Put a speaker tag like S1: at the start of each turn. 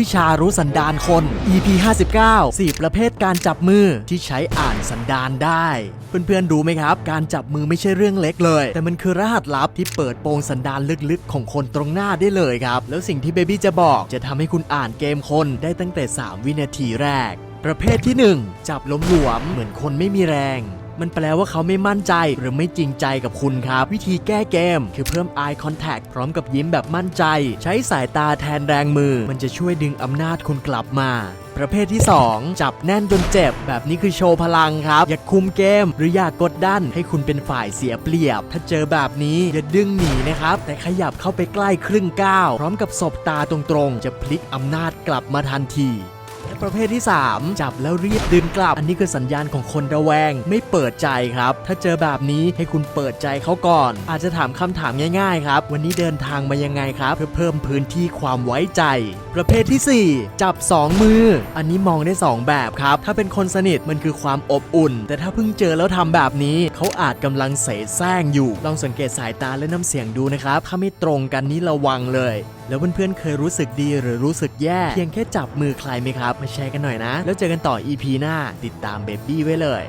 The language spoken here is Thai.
S1: วิชารู้สันดานคน EP 59 4 ประเภทการจับมือที่ใช้อ่านสันดานได้ เพื่อนๆรู้ไหมครับ การจับมือไม่ใช่เรื่องเล็กเลย แต่มันคือรหัสลับที่เปิดโปงสันดานลึกๆ ของคนตรงหน้าได้เลยครับ แล้วสิ่งที่เบบี้จะบอกจะทำให้คุณอ่านเกมคนได้ตั้งแต่ 3 วินาทีแรก ประเภทที่ 1 จับล้มหลวมเหมือนคนไม่มีแรง มันแปลว่าเขาไม่มั่นใจหรือไม่จริงใจกับคุณครับ วิธีแก้เกม คือเพิ่ม eye contact พร้อมกับยิ้มแบบมั่นใจ ใช้สายตาแทนแรงมือ มันจะช่วยดึงอำนาจคุณกลับมา ประเภทที่ 2 จับแน่นจนเจ็บ แบบนี้คือโชว์พลังครับ อย่าคุมเกม หรืออย่ากกดดันให้คุณเป็นฝ่ายเสียเปรียบ ถ้าเจอแบบนี้อย่าดึงหนีนะครับ แต่ขยับเข้าไปใกล้ครึ่งก้าวพร้อมกับสบตาตรงๆ จะพลิกอำนาจกลับมาทันที ประเภทที่ 3 จับแล้วรีบดึงกลับ อันนี้คือสัญญาณของคนระแวง ไม่เปิดใจครับ ถ้าเจอแบบนี้ให้คุณเปิดใจเขาก่อน อาจจะถามคำถามง่ายๆครับ วันนี้เดินทางมายังไงครับ เพื่อเพิ่มพื้นที่ความไว้ใจ ประเภททีสี่ 4 จับ 2 มือ อันนี้มองได้ 2 แบบครับ ถ้าเป็นคนสนิทมันคือความอบอุ่น แต่ถ้าเพิ่งเจอแล้วทำแบบนี้ เขาอาจกำลังเสแสร้งอยู่ ลองสังเกตสายตาและน้ำเสียงดูนะครับ ถ้าไม่ตรงกันนี้ระวังเลยแล้วเพื่อนๆเคยรู้สึกดีหรือรู้สึกแย่ เพียงแค่จับมือใครไหมครับ มาแชร์กันหน่อยนะ แล้วเจอกันต่อ EP หน้า ติดตามเบบี้ไว้เลย